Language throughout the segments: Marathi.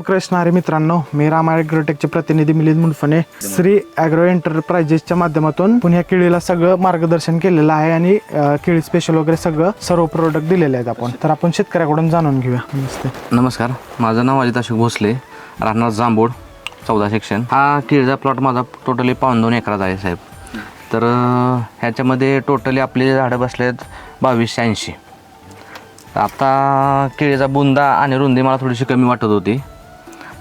रामकृष्ण हरी मित्रांनो मी राम ॲग्रोटेकचे प्रतिनिधी मिलिंद मुंडफने श्री ॲग्रो एंटरप्राइजेसच्या माध्यमातून पुण्या केळीला सगळं मार्गदर्शन केलेलं आहे आणि केळी स्पेशल वगैरे सगळं सर्व प्रोडक्ट दिलेले आहेत आपण. तर आपण शेतकऱ्याकडून जाणून घेऊया. नमस्ते. नमस्कार. माझं नाव अजित अशोक भोसले. राहणार जांभूड चौदा सेक्शन हा केळीचा प्लॉट माझा टोटली पाऊन दोन एकराचा आहे साहेब. तर ह्याच्यामध्ये टोटली आपली झाडं बसलेत बावीसशे ऐंशी. आता केळीचा बुंदा आणि रुंदी मला थोडीशी कमी वाटत होती.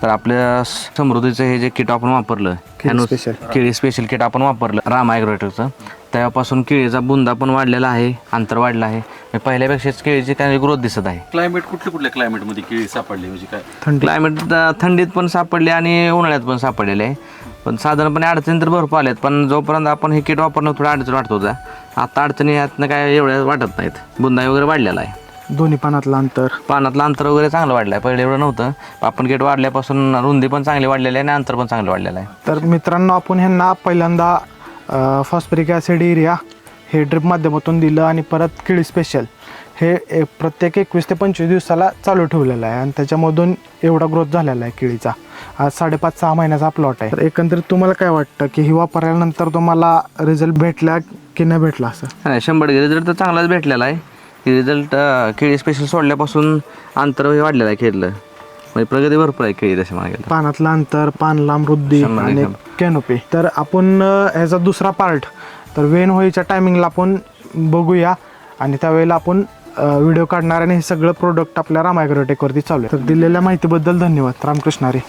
तर आपल्या समृद्धीचं हे जे किट आपण वापरलं ह्यानु- स्पेशल. केळी स्पेशल किट आपण वापरलं राम ॲग्रोटेकचं तेव्हापासून केळीचा बुंदा पण वाढलेला आहे अंतर वाढलं आहे. पहिल्यापेक्षाच केळीची त्याची ग्रोथ दिसत आहे. क्लायमेट कुठल्या कुठल्या क्लायमेटमध्ये केळी सापडली? म्हणजे काय? थंडी. क्लायमेट थंडीत पण सापडले आणि उन्हाळ्यात पण सापडलेले आहे. पण साधारणपणे अडचणी तर भरपूर आल्यात पण जोपर्यंत आपण हे किट वापरणं थोडं अडचण वाटत होता आता अडचणी यातनं काय एवढ्या वाटत नाहीत. बुंदाई वगैरे वाढलेला आहे. दोन्ही पानातलं अंतर. पानातलं अंतर वगैरे चांगलं वाढलं आहे पहिले एवढं नव्हतं. आपण गेट वाढल्यापासून रुंदी पण चांगली वाढलेली आहे आणि अंतर पण चांगलं वाढलेलं आहे. तर मित्रांनो आपण ह्यांना पहिल्यांदा फॉस्फरिक ॲसिड एरिया हे ड्रिप माध्यमातून दिलं आणि परत केळी स्पेशल हे ए- प्रत्येक एकवीस ते पंचवीस दिवसाला चालू ठेवलेलं आहे आणि त्याच्यामधून एवढा ग्रोथ झालेला आहे केळीचा. आज साडेपाच सहा महिन्याचा प्लॉट आहे. तर एकंदरीत तुम्हाला काय वाटतं की ही वापरल्यानंतर तुम्हाला रिझल्ट भेटला की नाही भेटला असं? नाही शंभर रिझल्ट तर चांगलाच भेटलेला आहे. की रिझल्ट केळी स्पेशल सोडल्यापासून अंतर हे वाढलेलं आहे केळीलं म्हणजे प्रगती भरपूर आहे केळी तशा मागे. पानातलं अंतर पान लांब शंभर आणि. कॅनोपी तर आपण अं, ह्याचा दुसरा पार्ट तर वेन होळीच्या टायमिंगला आपण बघूया. आणि त्यावेळेला आपण व्हिडिओ काढणार आणि हे सगळं प्रोडक्ट आपल्या रामायग्रोटेकवरती चालू आहे. तर दिलेल्या माहितीबद्दल धन्यवाद. रामकृष्ण हरी.